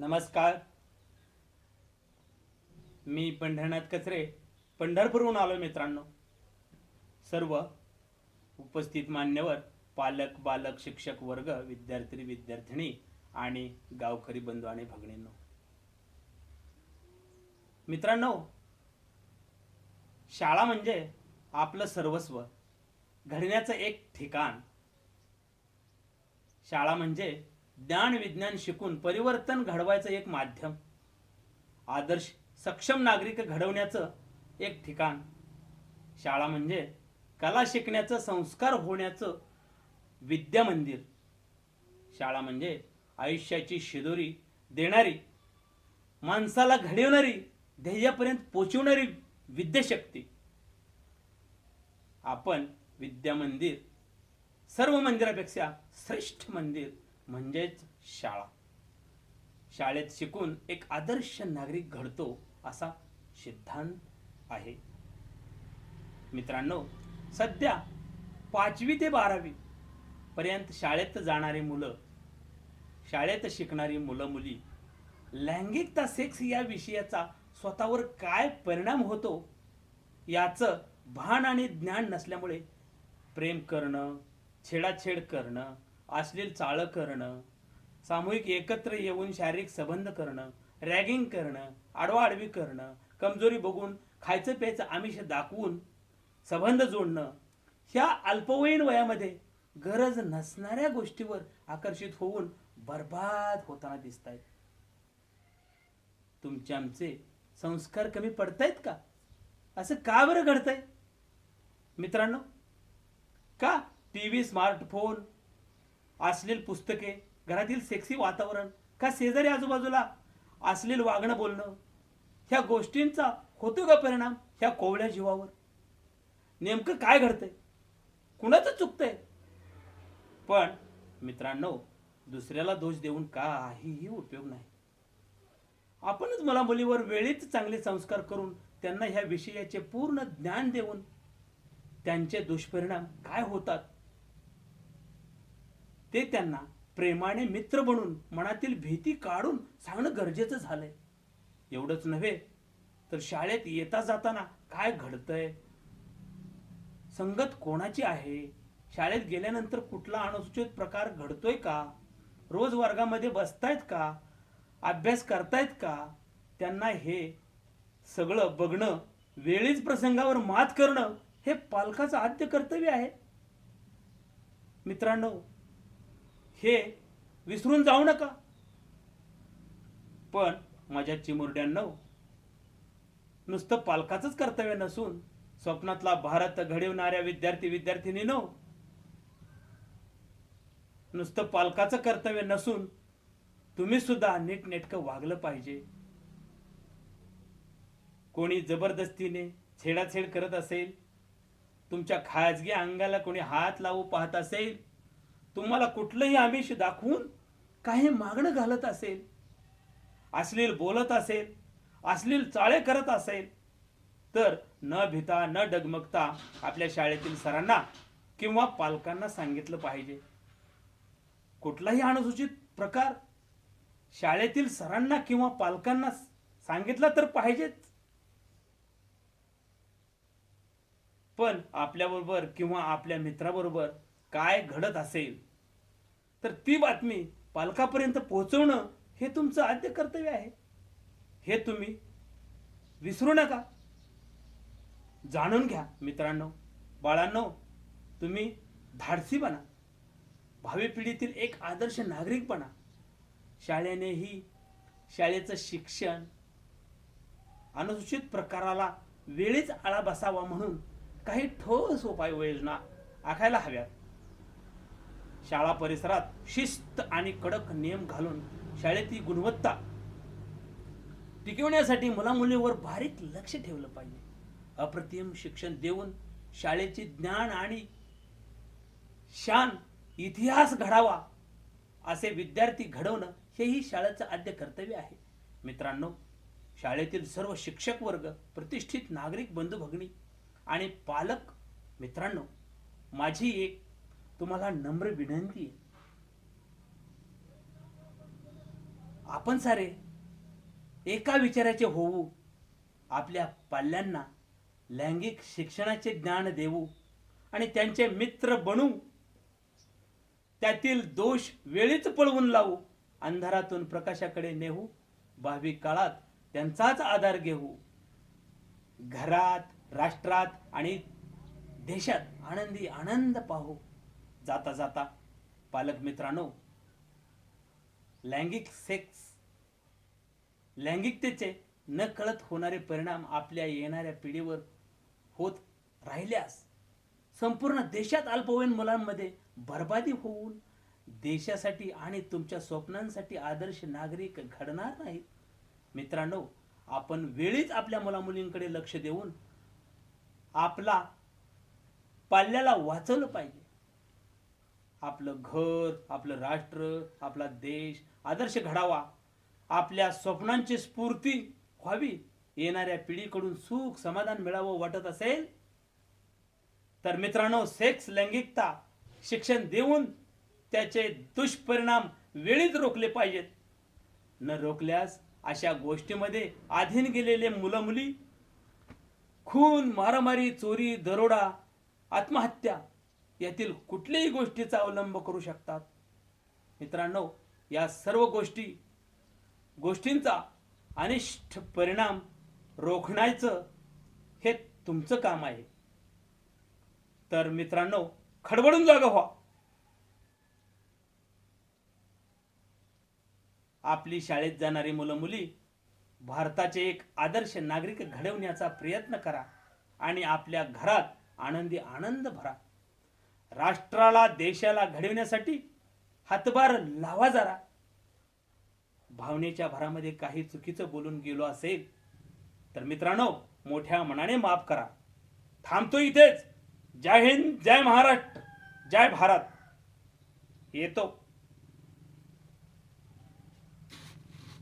नमस्कार. मी पंढरनाथ कचरे पंढरपूरहून आलो मित्रांनो. सर्व उपस्थित मान्यवर पालक बालक शिक्षक वर्ग विद्यार्थी विद्यार्थिनी आणि गावकरी बंधू आणि भगिनींनो. मित्रांनो शाळा म्हणजे आपलं सर्वस्व. घडण्याचं एक ठिकाण. शाळा म्हणजे ज्ञान विज्ञान शिकून परिवर्तन घडवायचं एक माध्यम. आदर्श सक्षम नागरिक घडवण्याचं एक ठिकाण. शाळा म्हणजे कला शिकण्याचं संस्कार होण्याचं विद्या मंदिर. शाळा म्हणजे आयुष्याची शिदोरी देणारी माणसाला घडवणारी ध्येयापर्यंत पोचवणारी विद्याशक्ती. आपण विद्या मंदिर सर्व मंदिरापेक्षा श्रेष्ठ मंदिर म्हणजेच शाळा. शाळेत शिकून एक आदर्श नागरिक घडतो असा सिद्धांत आहे. मित्रांनो सध्या पाचवी ते बारावी पर्यंत शाळेत जाणारी मुलं शाळेत शिकणारी मुलं मुली लैंगिकता सेक्स या विषयाचा स्वतःवर काय परिणाम होतो याचं भान आणि ज्ञान नसल्यामुळे प्रेम करणं छेडाछेड करणं अश्लील चाळं करणं सामूहिक एकत्र येऊन शारीरिक संबंध करणं रॅगिंग करणं आडवाआडवी करणं कमजोरी बघून खायचं प्यायचं आमिष दाखवून संबंध जोडणं ह्या अल्पवयीन वयामध्ये गरज नसणाऱ्या गोष्टीवर आकर्षित होऊन बर्बाद होताना दिसत आहेत तुमचे आमचे संस्कार कमी पडतायत का? असं का बरं घडतंय? मित्रांनो का टी व्ही स्मार्टफोन असलेली पुस्तके घरातील सेक्सी वातावरण का शेजारी आजूबाजूला असलेलं वागणं बोलणं ह्या गोष्टींचा होतो का परिणाम? ह्या कोवळ्या जीवावर. नेमकं काय घडतंय? कुणाचं चुकतंय? पण मित्रांनो दुसऱ्याला दोष देऊन काहीही उपयोग नाही. आपणच मला मुलीवर वेळीच चांगले संस्कार करून त्यांना ह्या विषयाचे पूर्ण ज्ञान देऊन त्यांचे दुष्परिणाम काय होतात? ते त्यांना प्रेमाने मित्र बनून मनातील भीती काढून सांगणं गरजेचं झालंय. एवढंच नव्हे तर शाळेत येता जाताना काय घडतंय? संगत कोणाची आहे? शाळेत गेल्यानंतर कुठला अनुसूचित प्रकार घडतोय का? रोज वर्गामध्ये बसतायत का? अभ्यास करतायत का? त्यांना हे सगळं बघणं वेळीच प्रसंगावर मात करणं हे पालकाचं आद्य कर्तव्य आहे. मित्रांनो हे विसरून जाऊ नका. पण माझ्या चिमुरड्यांनो नुसतं पालकाचंच कर्तव्य नसून स्वप्नातला भारत घडवणाऱ्या विद्यार्थी विद्यार्थिनीनो नुसतं पालकाचं कर्तव्य नसून तुम्ही सुद्धा नीटनेटकं वागलं पाहिजे. कोणी जबरदस्तीने छेडाछेड करत असेल तुमच्या खाजगी अंगाला कोणी हात लावू पाहत असेल तुम्हाला कुठलंही आमिष दाखवून काही मागणं घालत असेल अश्लील बोलत असेल अश्लील चाळे करत असेल तर न भिता न डगमगता आपल्या शाळेतील सरांना किंवा पालकांना सांगितलं पाहिजे. कुठलाही अनुसूचित प्रकार शाळेतील सरांना किंवा पालकांना सांगितलं तर पाहिजेच. पण आपल्याबरोबर किंवा आपल्या मित्राबरोबर काय घडत असेल? तर ती बातमी पालकापर्यंत पोहोचवणं हे तुमचं आद्य कर्तव्य आहे. हे तुम्ही विसरू नका. जाणून घ्या मित्रांनो बाळांनो तुम्ही धाडसी बना. भावी पिढीतील एक आदर्श नागरिक बना. शाळेनेही शाळेचं शिक्षण अनुसूचित प्रकाराला वेळीच आळा बसावा म्हणून काही ठोस उपाययोजना आखायला हव्यात. शाळा परिसरात शिस्त आणि कडक नियम घालून शाळेतील गुणवत्ता टिकवण्यासाठी मुलामुलीवर बारीक लक्ष ठेवलं पाहिजे. अप्रतिम शिक्षण देऊन शाळेचे ज्ञान आणि शान इतिहास घडावा असे विद्यार्थी घडवणं हेही शाळेचं आद्य कर्तव्य आहे. मित्रांनो शाळेतील सर्व शिक्षक वर्ग प्रतिष्ठित नागरिक बंधू भगिनी आणि पालक मित्रांनो माझी एक तुम्हाला नम्र विनंती आहे. आपण सारे एका विचाराचे होऊ आपल्या पाल्यांना लैंगिक शिक्षणाचे ज्ञान देऊ आणि त्यांचे मित्र बनू त्यातील दोष वेळीच पळवून लावू अंधारातून प्रकाशाकडे नेऊ भावी काळात त्यांचाच आधार घेऊ. घरात राष्ट्रात आणि देशात आनंदी आनंद पाहू. जाता जाता पालक मित्रांनो लैंगिक सेक्स लैंगिकतेचे न कळत होणारे परिणाम आपल्या येणाऱ्या पिढीवर होत राहिल्यास संपूर्ण देशात अल्पवयीन मुलांमध्ये बर्बादी होऊन देशासाठी आणि तुमच्या स्वप्नांसाठी आदर्श नागरिक घडणार नाहीत. मित्रांनो आपण वेळीच आपल्या मुलामुलींकडे लक्ष देऊन आपला पाल्याला वाचवलं पाहिजे. आपलं घर आपलं राष्ट्र आपला देश आदर्श घडावा. आपल्या स्वप्नांची स्फूर्ती व्हावी. येणाऱ्या पिढीकडून सुख समाधान मिळावं वाटत असेल तर मित्रांनो सेक्स लैंगिकता शिक्षण देऊन त्याचे दुष्परिणाम वेळीच रोखले पाहिजेत. न रोखल्यास अशा गोष्टीमध्ये आधीन गेलेले मुलं मुली खून मारामारी चोरी दरोडा आत्महत्या यातील कुठल्याही गोष्टीचा अवलंब करू शकतात. मित्रांनो या सर्व गोष्टी गोष्टींचा अनिष्ट परिणाम रोखण्याचं हे तुमचं काम आहे. तर मित्रांनो खडबडून जागा व्हा. आपली शाळेत जाणारी मुलं मुली भारताचे एक आदर्श नागरिक घडवण्याचा प्रयत्न करा आणि आपल्या घरात आनंदी आनंद भरा. राष्ट्राला देशाला घडविण्यासाठी हातभार लावा जरा. भावनेच्या भरामध्ये काही चुकीचं बोलून गेलो असेल तर मित्रांनो मोठ्या मनाने माफ करा. थांबतो इथेच. जय हिंद जय महाराष्ट्र जय भारत. येतो.